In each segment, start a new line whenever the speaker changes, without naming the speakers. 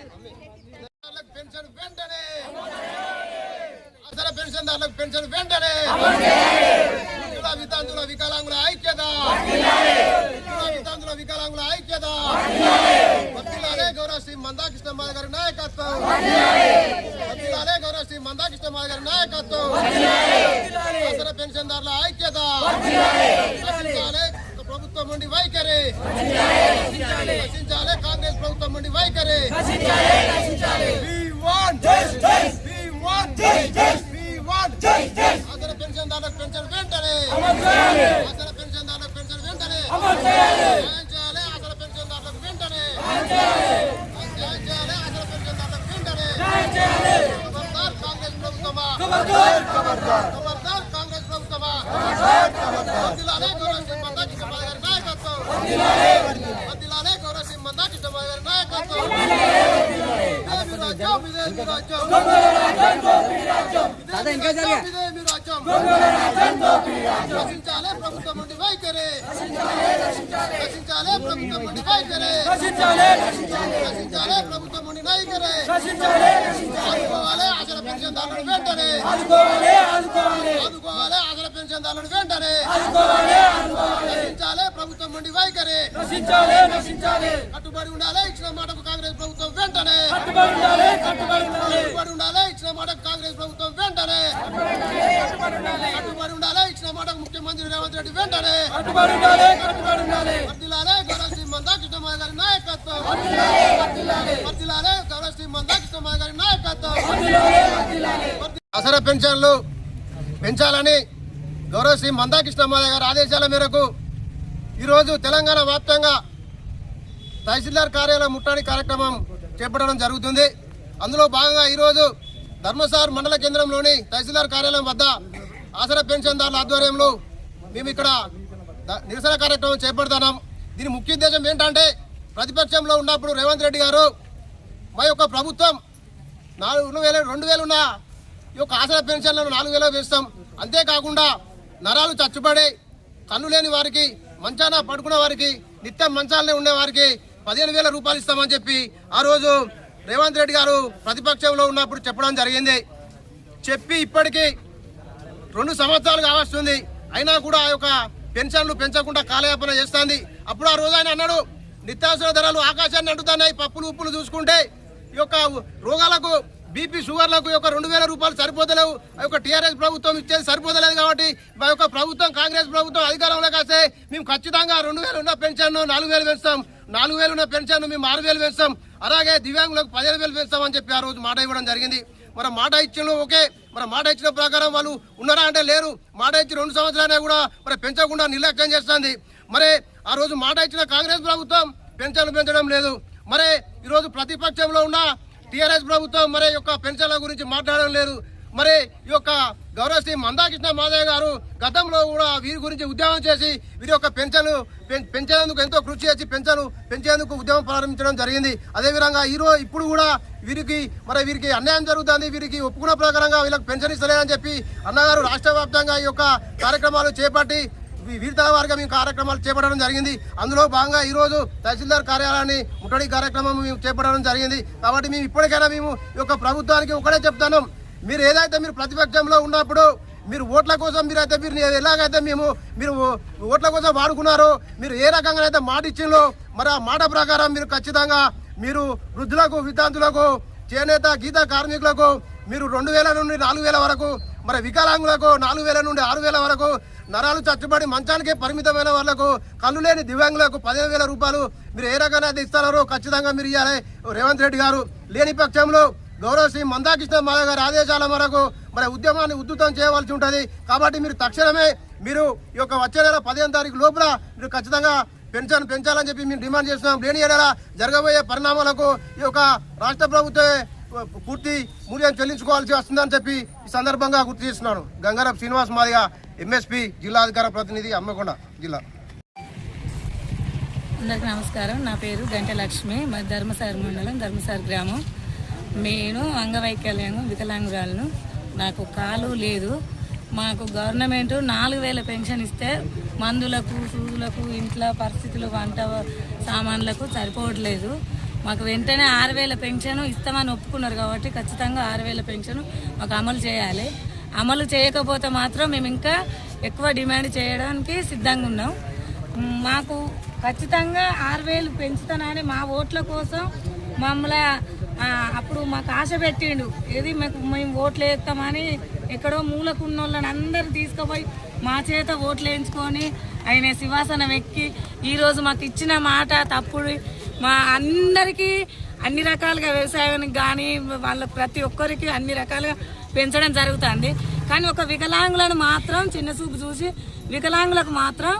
పెన్షన్దారులకు pension వెంటనే! అసలు పెన్షన్దారులకు pension వెంటనే! వృద్ధుల వితంతుల వికలాంగుల ఐక్యత! వృద్ధుల వితంతుల వికలాంగుల ఐక్యత! వకీలాలే గౌరవ శ్రీ మందాకృష్ణ మాధ గారి నాయకత్వం! వకీలాలే గౌరవ శ్రీ మందాకృష్ణ మాధ గారి నాయకత్వం! అసలు పెన్షన్దారుల ఐక్యత! ప్రభుత్వం నుండి వైఖరి. రక్షించాలే కాంగ్రెస్ ప్రభుత్వం నుండి వైఖరి. We want. justice. We want. justice. We want. justice. అసలు పెన్షన్దారులకు పెన్షన్ వెంటనే. అసలు పెన్షన్దారులకు పెన్షన్ వెంటనే. న్యాయం చేయాలి. అసలు పెన్షన్దారులకు వెంటనే. న్యాయం చేయాలి. అసలు పెన్షన్దారులకు వెంటనే. ఖబర్దార్ కాంగ్రెస్ ప్రభుత్వమా? ఖబర్దార్ కాంగ్రెస్ ప్రభుత్వమా? వదిలాలే గౌరవ సింగ్ మందా కిష్టమాల గారి నాయకత్వం వదిలాలే గౌరవ గారి నాయకత్వం ఇదే రాజ్యం రాజ్యం
ఇంకా జరిగా.
రాజ్యం రక్షించాలే ప్రభుత్వం నుండి వైఖరి. రక్షించాలే ప్రభుత్వం నుండి వైఖరి. రక్షించాలే ప్రభుత్వం నుండి వైఖరి. ఆదుకోవాలి అసలు పెన్షన్దారులను వెంటనే. ఆదుకోవాలి అసలు పెన్షన్దారులను వెంటనే. రక్షించాలే ప్రభుత్వం నుండి వైఖరి. కట్టుబడి ఉండాలి ఇచ్చిన మాటకు కాంగ్రెస్ ప్రభుత్వం వెంటనే. కట్టుబడి ఉండాలి ఇచ్చిన మాటకు కాంగ్రెస్ ప్రభుత్వం వెంటనే. ముఖ్యమంత్రి రేవంత్ రెడ్డి వెంటనే వర్దిలాలే గౌరవ శ్రీ మందా కృష్ణమాయ గారి నాయకత్వం వర్దిలాలే గౌరవ శ్రీ మందా కృష్ణమాయ గారి నాయకత్వం అసలు పెన్షన్లు పెంచాలని గౌరవ శ్రీ మందా కృష్ణమాయ గారి ఆదేశాల మేరకు ఈరోజు తెలంగాణ వ్యాప్తంగా తహసీల్దార్ కార్యాలయం ముట్టడి కార్యక్రమం చేపట్టడం జరుగుతుంది. అందులో భాగంగా ఈరోజు ధర్మసార్ మండల కేంద్రంలోని తహసీల్దార్ కార్యాలయం వద్ద ఆసరా పెన్షన్దారుల ఆధ్వర్యంలో మేము ఇక్కడ నిరసన కార్యక్రమం చేపడుతున్నాం. దీని ముఖ్య ఉద్దేశం ఏంటంటే ప్రతిపక్షంలో ఉన్నప్పుడు రేవంత్ రెడ్డి గారు మా యొక్క ప్రభుత్వం నాలుగు వేల రెండు వేలు ఉన్న ఈ యొక్క ఆసరా పెన్షన్లను నాలుగు వేలు వేస్తాం అంతేకాకుండా నరాలు చచ్చుపడి కన్ను లేని వారికి మంచాన పడుకున్న వారికి నిత్యం మంచాలనే ఉండే వారికి పదిహేను వేల రూపాయలు ఇస్తామని చెప్పి ఆ రోజు రేవంత్ రెడ్డి గారు ప్రతిపక్షంలో ఉన్నప్పుడు చెప్పడం జరిగింది. చెప్పి ఇప్పటికీ రెండు సంవత్సరాలు కావస్తుంది అయినా కూడా ఆ యొక్క పెన్షన్లు పెంచకుండా కాలయాపన చేస్తుంది. అప్పుడు ఆ రోజు ఆయన అన్నాడు నిత్యావసర ధరలు ఆకాశాన్ని అంటుతున్నాయి పప్పులు ఉప్పులు చూసుకుంటే ఈ యొక్క రోగాలకు బీపీ షుగర్లకు యొక్క రెండు వేల రూపాయలు సరిపోతలేవు. ఆ యొక్క టీఆర్ఎస్ ప్రభుత్వం ఇచ్చేది సరిపోతలేదు కాబట్టి మా యొక్క ప్రభుత్వం కాంగ్రెస్ ప్రభుత్వం అధికారంలో కాస్తే మేము ఖచ్చితంగా రెండు వేలు ఉన్న పెన్షన్ నాలుగు వేలు పెంచుతాం నాలుగు వేలు ఉన్న పెన్షన్ మేము ఆరు వేలు పెంచుతాం అలాగే దివ్యాంగులకు పదిహేను వేలు పెంచుతామని చెప్పి ఆ రోజు మాట ఇవ్వడం జరిగింది. మరి మాట ఇచ్చిన ఓకే. మరి మాట ఇచ్చిన ప్రకారం వాళ్ళు ఉన్నారా అంటే లేరు. మాట ఇచ్చి రెండు సంవత్సరాలే కూడా మరి పెంచకుండా నిర్లక్ష్యం చేస్తుంది. మరి ఆ రోజు మాట ఇచ్చిన కాంగ్రెస్ ప్రభుత్వం పెన్షన్లు పెంచడం లేదు. మరి ఈరోజు ప్రతిపక్షంలో ఉన్న టీఆర్ఎస్ ప్రభుత్వం మరి యొక్క పెన్షన్ల గురించి మాట్లాడడం లేదు. మరి ఈ యొక్క గౌరవ శ్రీ మందాకృష్ణ మాధవ్ గారు గతంలో కూడా వీరి గురించి ఉద్యమం చేసి వీరి యొక్క పెన్షన్లు పెం- పెంచేందుకు ఎంతో కృషి చేసి పెన్షన్ పెంచేందుకు ఉద్యమం ప్రారంభించడం జరిగింది. అదేవిధంగా ఈరోజు ఇప్పుడు కూడా వీరికి మరి వీరికి అన్యాయం జరుగుతుంది వీరికి ఒప్పుకున్న ప్రకారంగా వీళ్ళకి పెన్షన్ ఇస్తలేదని చెప్పి అన్నగారు రాష్ట్ర వ్యాప్తంగా ఈ యొక్క కార్యక్రమాలు చేపట్టి వీరితల వారిగా మేము కార్యక్రమాలు చేపట్టడం జరిగింది. అందులో భాగంగా ఈరోజు తహసీల్దార్ కార్యాలయాన్ని ముట్టడి కార్యక్రమం మేము చేపట్టడం జరిగింది. కాబట్టి మేము ఇప్పటికైనా మేము ఈ యొక్క ప్రభుత్వానికి ఒకటే చెప్తాను మీరు ఏదైతే మీరు ప్రతిపక్షంలో ఉన్నప్పుడు మీరు ఓట్ల కోసం మీరు అయితే మీరు ఎలాగైతే మేము మీరు ఓట్ల కోసం వాడుకున్నారో మీరు ఏ రకంగా అయితే మాట ఇచ్చిందో మరి ఆ మాట ప్రకారం మీరు ఖచ్చితంగా మీరు వృద్ధులకు విద్యార్థులకు చేనేత గీత కార్మికులకు మీరు రెండు వేల నుండి నాలుగు వేల వరకు మరి వికలాంగులకు నాలుగు వేల నుండి ఆరు వేల వరకు నరాలు చచ్చుబడి మంచానికే పరిమితమైన వాళ్ళకు కళ్ళు లేని దివ్యాంగులకు పదిహేను వేల రూపాయలు మీరు ఏ రకంగా అయితే ఇస్తారో ఖచ్చితంగా మీరు ఇవ్వాలి రేవంత్ రెడ్డి గారు లేని పక్షంలో గౌరవ శ్రీ మందాకృష్ణ మాధవ్ గారి ఆదేశాల మేరకు మరి ఉద్యమాన్ని ఉద్ధృతం చేయవలసి ఉంటుంది. కాబట్టి మీరు తక్షణమే మీరు ఈ యొక్క వచ్చే నెల పదిహేను తారీఖు లోపల మీరు ఖచ్చితంగా పెన్షన్ పెంచాలని చెప్పి మేము డిమాండ్ చేస్తున్నాం. లేని ఏడల జరగబోయే పరిణామాలకు ఈ యొక్క రాష్ట్ర ప్రభుత్వమే పూర్తి మూల్యం చెల్లించుకోవాల్సి వస్తుందని చెప్పి ఈ సందర్భంగా గుర్తు చేస్తున్నాను. గంగారప్ శ్రీనివాస్ మాదిగా ఎంఎస్పి జిల్లాధికార ప్రతినిధి అమ్మకొండ జిల్లా.
అందరికీ నమస్కారం. నా పేరు గంట లక్ష్మి మా మండలం ధర్మసారి గ్రామం. నేను అంగవైకల్యం వికలాంగురాలను. నాకు కాలు లేదు. మాకు గవర్నమెంట్ నాలుగు వేల పెన్షన్ ఇస్తే మందులకు సూదులకు ఇంట్లో పరిస్థితులు వంట సామాన్లకు సరిపోవట్లేదు. మాకు వెంటనే ఆరు వేల పెన్షన్ ఇస్తామని ఒప్పుకున్నారు కాబట్టి ఖచ్చితంగా ఆరు వేల పెన్షన్ మాకు అమలు చేయాలి. అమలు చేయకపోతే మాత్రం మేము ఇంకా ఎక్కువ డిమాండ్ చేయడానికి సిద్ధంగా ఉన్నాం. మాకు ఖచ్చితంగా ఆరు వేలు పెంచుతానని మా ఓట్ల కోసం మమ్మల్ని అప్పుడు మాకు ఆశ పెట్టిండు. ఏది మాకు మేము ఓట్లు వేస్తామని ఎక్కడో మూలకున్న వాళ్ళని అందరు తీసుకుపోయి మా చేత ఓట్లు వేయించుకొని ఆయన శివాసనం ఎక్కి ఈరోజు మాకు ఇచ్చిన మాట తప్పుడు. మా అందరికీ అన్ని రకాలుగా వ్యవసాయానికి కానీ వాళ్ళ ప్రతి ఒక్కరికి అన్ని రకాలుగా పెంచడం జరుగుతుంది. కానీ ఒక వికలాంగులను మాత్రం చిన్న చూపు చూసి వికలాంగులకు మాత్రం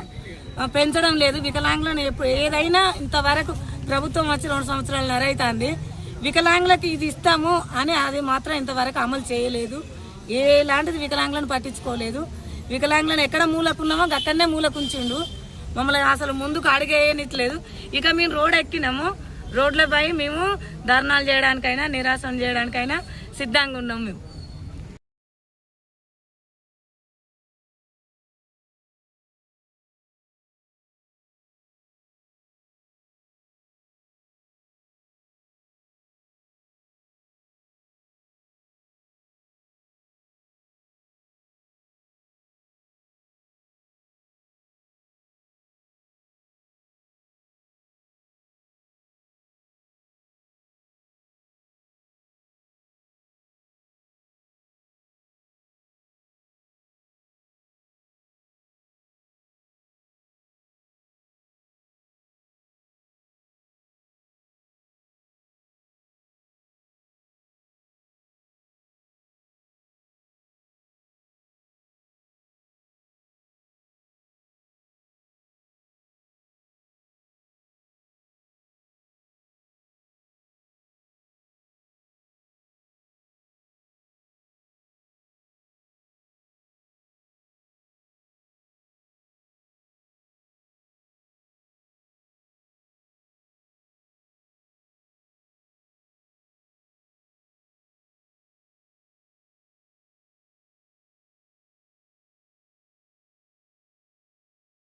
పెంచడం లేదు. వికలాంగులను ఎప్పుడు ఏదైనా ఇంతవరకు ప్రభుత్వం వచ్చి రెండు సంవత్సరాలు నరైతుంది. వికలాంగులకు ఇది ఇస్తాము అని అది మాత్రం ఇంతవరకు అమలు చేయలేదు. ఏలాంటిది వికలాంగులను పట్టించుకోలేదు. వికలాంగులను ఎక్కడ మూలకున్నామో అక్కడనే మూలకుంచిండు. మమ్మల్ని అసలు ముందుకు అడిగేయనిట్లేదు. ఇక మేము రోడ్ ఎక్కినాము. రోడ్లపై మేము ధర్నాలు చేయడానికైనా నిరాశన చేయడానికైనా సిద్ధంగా ఉన్నాం మేము.